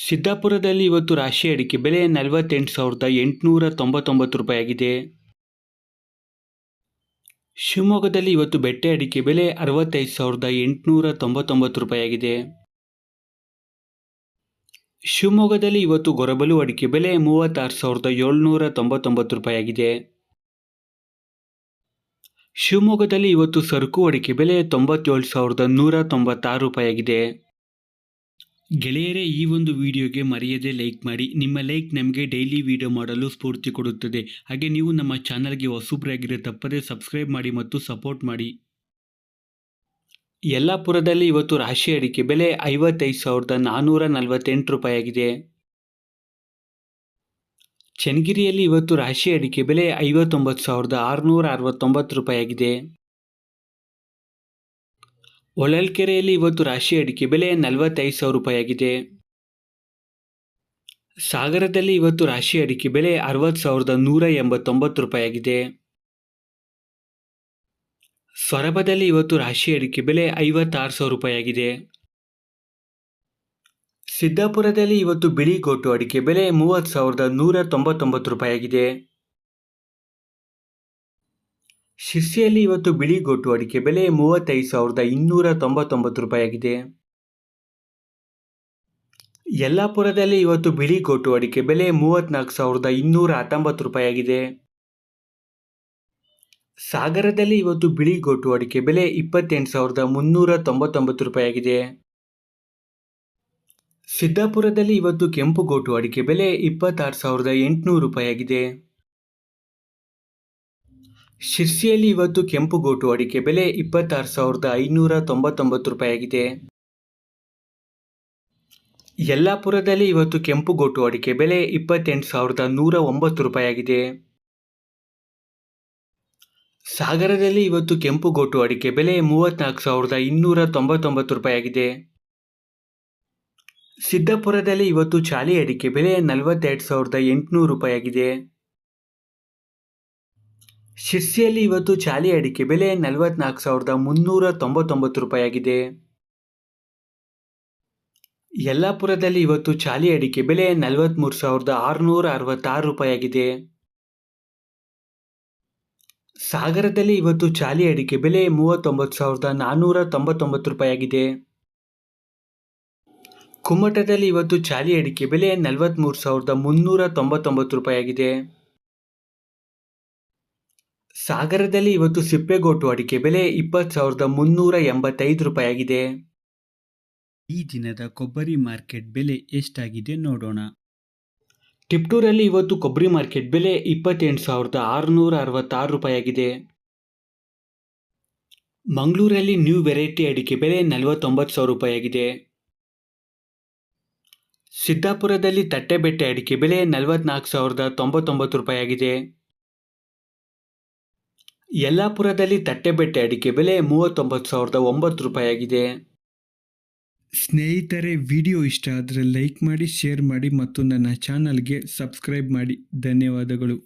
ಸಿದ್ದಾಪುರದಲ್ಲಿ ಇವತ್ತು ರಾಶಿ ಅಡಿಕೆ ಬೆಲೆ ನಲವತ್ತೆಂಟು ಸಾವಿರದ ಎಂಟುನೂರ ತೊಂಬತ್ತೊಂಬತ್ತು ರೂಪಾಯಿ ಆಗಿದೆ ಶಿವಮೊಗ್ಗದಲ್ಲಿ ಇವತ್ತು ಬೆಟ್ಟೆ ಅಡಿಕೆ ಬೆಲೆ ಅರವತ್ತೈದು ಸಾವಿರದ ಎಂಟುನೂರ ತೊಂಬತ್ತೊಂಬತ್ತು ರೂಪಾಯಿ ಆಗಿದೆ ಶಿವಮೊಗ್ಗದಲ್ಲಿ ಇವತ್ತು ಗೊರಬಲು ಅಡಿಕೆ ಬೆಲೆ ಮೂವತ್ತಾರು ಸಾವಿರದ ಏಳ್ನೂರ ತೊಂಬತ್ತೊಂಬತ್ತು ರೂಪಾಯಿ ಆಗಿದೆ ಶಿವಮೊಗ್ಗದಲ್ಲಿ ಇವತ್ತು ಸರಕು ಅಡಿಕೆ ಬೆಲೆ ತೊಂಬತ್ತೇಳು ಸಾವಿರದ ನೂರ ತೊಂಬತ್ತಾರು ರೂಪಾಯಿ ಆಗಿದೆ ಗೆಳೆಯರೇ, ಈ ಒಂದು ವಿಡಿಯೋಗೆ ಮರೆಯದೆ ಲೈಕ್ ಮಾಡಿ. ನಿಮ್ಮ ಲೈಕ್ ನಮಗೆ ಡೈಲಿ ವಿಡಿಯೋ ಮಾಡಲು ಸ್ಫೂರ್ತಿ ಕೊಡುತ್ತದೆ. ಹಾಗೆ ನೀವು ನಮ್ಮ ಚಾನಲ್ಗೆ ಹೊಸಬ್ರಾಗಿರೋ ತಪ್ಪದೇ ಸಬ್ಸ್ಕ್ರೈಬ್ ಮಾಡಿ ಮತ್ತು ಸಪೋರ್ಟ್ ಮಾಡಿ. ಯಲ್ಲಾಪುರದಲ್ಲಿ ಇವತ್ತು ರಾಶಿ ಅಡಿಕೆ ಬೆಲೆ ಐವತ್ತೈದು ಸಾವಿರದ ನಾನ್ನೂರ ನಲವತ್ತೆಂಟು ರೂಪಾಯಿ ಆಗಿದೆ. ಚನ್ನಗಿರಿಯಲ್ಲಿ ಇವತ್ತು ರಾಶಿ ಅಡಿಕೆ ಬೆಲೆ ಐವತ್ತೊಂಬತ್ತು ಸಾವಿರದ ಆರುನೂರ ಅರವತ್ತೊಂಬತ್ತು ರೂಪಾಯಿ ಆಗಿದೆ. ಹೊಳಲ್ಕೆರೆಯಲ್ಲಿ ಇವತ್ತು ರಾಶಿ ಅಡಿಕೆ ಬೆಲೆ ನಲವತ್ತೈದು ಸಾವಿರ ರೂಪಾಯಿಯಾಗಿದೆ. ಸಾಗರದಲ್ಲಿ ಇವತ್ತು ರಾಶಿ ಅಡಿಕೆ ಬೆಲೆ ಅರವತ್ತು ಸಾವಿರದ ನೂರ ಎಂಬತ್ತೊಂಬತ್ತು ರೂಪಾಯಿಯಾಗಿದೆ. ಸೊರಬದಲ್ಲಿ ಇವತ್ತು ರಾಶಿ ಅಡಿಕೆ ಬೆಲೆ ಐವತ್ತಾರು ಸಾವಿರ ರೂಪಾಯಿಯಾಗಿದೆ. ಸಿದ್ದಾಪುರದಲ್ಲಿ ಇವತ್ತು ಬಿಳಿ ಗೋಟು ಅಡಿಕೆ ಬೆಲೆ ಮೂವತ್ತು ಸಾವಿರದ ನೂರ ತೊಂಬತ್ತೊಂಬತ್ತು ರೂಪಾಯಿ ಆಗಿದೆ ಶಿರ್ಸಿಯಲ್ಲಿ ಇವತ್ತು ಬಿಳಿ ಗೋಟು ಅಡಿಕೆ ಬೆಲೆ ಮೂವತ್ತೈದು ಸಾವಿರದ ಇನ್ನೂರ ತೊಂಬತ್ತೊಂಬತ್ತು ರೂಪಾಯಿಯಾಗಿದೆ. ಯಲ್ಲಾಪುರದಲ್ಲಿ ಇವತ್ತು ಬಿಳಿ ಗೋಟು ಅಡಿಕೆ ಬೆಲೆ ಮೂವತ್ತ್ನಾಲ್ಕು ಸಾವಿರದ ಇನ್ನೂರ ಹತ್ತೊಂಬತ್ತು ರೂಪಾಯಿಯಾಗಿದೆ. ಸಾಗರದಲ್ಲಿ ಇವತ್ತು ಬಿಳಿ ಗೋಟು ಅಡಿಕೆ ಬೆಲೆ ಇಪ್ಪತ್ತೆಂಟು ಸಾವಿರದ ಮುನ್ನೂರ ತೊಂಬತ್ತೊಂಬತ್ತು ರೂಪಾಯಿಯಾಗಿದೆ. ಸಿದ್ದಾಪುರದಲ್ಲಿ ಇವತ್ತು ಕೆಂಪು ಗೋಟು ಅಡಿಕೆ ಬೆಲೆ ಇಪ್ಪತ್ತಾರು ಸಾವಿರದ ಎಂಟುನೂರು ರೂಪಾಯಿ ಆಗಿದೆ ಶಿರ್ಸಿಯಲ್ಲಿ ಇವತ್ತು ಕೆಂಪು ಗೋಟು ಅಡಿಕೆ ಬೆಲೆ ಇಪ್ಪತ್ತಾರು ಸಾವಿರದ ಐನೂರ ತೊಂಬತ್ತೊಂಬತ್ತು ರೂಪಾಯಿ ಆಗಿದೆ ಯಲ್ಲಾಪುರದಲ್ಲಿ ಇವತ್ತು ಕೆಂಪು ಗೋಟು ಅಡಿಕೆ ಬೆಲೆ ಇಪ್ಪತ್ತೆಂಟು ಸಾವಿರದ ನೂರ ಒಂಬತ್ತು ರೂಪಾಯಿ ಆಗಿದೆ ಸಾಗರದಲ್ಲಿ ಇವತ್ತು ಕೆಂಪು ಗೋಟು ಅಡಿಕೆ ಬೆಲೆ ಮೂವತ್ನಾಲ್ಕು ಸಾವಿರದ ಇನ್ನೂರ ತೊಂಬತ್ತೊಂಬತ್ತು ರೂಪಾಯಿ ಆಗಿದೆ ಸಿದ್ದಾಪುರದಲ್ಲಿ ಇವತ್ತು ಚಾಲಿ ಅಡಿಕೆ ಬೆಲೆ ನಲವತ್ತೆರಡು ಸಾವಿರದ ಎಂಟುನೂರು ರೂಪಾಯಿ ಆಗಿದೆ ಶಿರ್ಸಿಯಲ್ಲಿ ಇವತ್ತು ಚಾಲಿ ಅಡಿಕೆ ಬೆಲೆ ನಲವತ್ನಾಲ್ಕು ಸಾವಿರದ ಮುನ್ನೂರ ತೊಂಬತ್ತೊಂಬತ್ತು ರೂಪಾಯಿ ಆಗಿದೆ ಯಲ್ಲಾಪುರದಲ್ಲಿ ಇವತ್ತು ಚಾಲಿ ಅಡಿಕೆ ಬೆಲೆ ನಲವತ್ತ್ಮೂರು ಸಾವಿರದ ಆರುನೂರ ಅರವತ್ತಾರು ರೂಪಾಯಿ ಆಗಿದೆ ಸಾಗರದಲ್ಲಿ ಇವತ್ತು ಚಾಲಿ ಅಡಿಕೆ ಬೆಲೆ ಮೂವತ್ತೊಂಬತ್ತು ಸಾವಿರದ ನಾನ್ನೂರ ತೊಂಬತ್ತೊಂಬತ್ತು ರೂಪಾಯಿ ಆಗಿದೆ ಕುಮ್ಮಟದಲ್ಲಿ ಇವತ್ತು ಚಾಲಿ ಅಡಿಕೆ ಬೆಲೆ ನಲವತ್ತ್ಮೂರು ಸಾವಿರದ ಮುನ್ನೂರ ತೊಂಬತ್ತೊಂಬತ್ತು ರೂಪಾಯಿ ಆಗಿದೆ ಸಾಗರದಲ್ಲಿ ಇವತ್ತು ಸಿಪ್ಪೆಗೋಟು ಅಡಿಕೆ ಬೆಲೆ ಇಪ್ಪತ್ತು ಸಾವಿರದ ಮುನ್ನೂರ ಎಂಬತ್ತೈದು ರೂಪಾಯಿಯಾಗಿದೆ. ಈ ದಿನದ ಕೊಬ್ಬರಿ ಮಾರ್ಕೆಟ್ ಬೆಲೆ ಎಷ್ಟಾಗಿದೆ ನೋಡೋಣ. ಟಿಪ್ಟೂರಲ್ಲಿ ಇವತ್ತು ಕೊಬ್ಬರಿ ಮಾರ್ಕೆಟ್ ಬೆಲೆ ಇಪ್ಪತ್ತೆಂಟು ಸಾವಿರದ ಆರುನೂರ ಅರವತ್ತಾರು ರೂಪಾಯಿಯಾಗಿದೆ. ಮಂಗಳೂರಲ್ಲಿ ನ್ಯೂ ವೆರೈಟಿ ಅಡಿಕೆ ಬೆಲೆ ನಲವತ್ತೊಂಬತ್ತು ಸಾವಿರ ರೂಪಾಯಿಯಾಗಿದೆ. ಸಿದ್ದಾಪುರದಲ್ಲಿ ತಟ್ಟೆಬೆಟ್ಟೆ ಅಡಿಕೆ ಬೆಲೆ ನಲವತ್ನಾಲ್ಕು ಸಾವಿರದ ತೊಂಬತ್ತೊಂಬತ್ತು ರೂಪಾಯಿ ಆಗಿದೆ ಯಲ್ಲಾಪುರದಲ್ಲಿ ತಟ್ಟೆಬೆಟ್ಟೆ ಅಡಿಕೆ ಬೆಲೆ ಮೂವತ್ತೊಂಬತ್ತು ಸಾವಿರದ ಒಂಬತ್ತು ರೂಪಾಯಿ ಆಗಿದೆ ಸ್ನೇಹಿತರೆ, ವಿಡಿಯೋ ಇಷ್ಟ ಆದರೆ ಲೈಕ್ ಮಾಡಿ, ಶೇರ್ ಮಾಡಿ ಮತ್ತು ನನ್ನ ಚಾನಲ್ಗೆ ಸಬ್ಸ್ಕ್ರೈಬ್ ಮಾಡಿ. ಧನ್ಯವಾದಗಳು.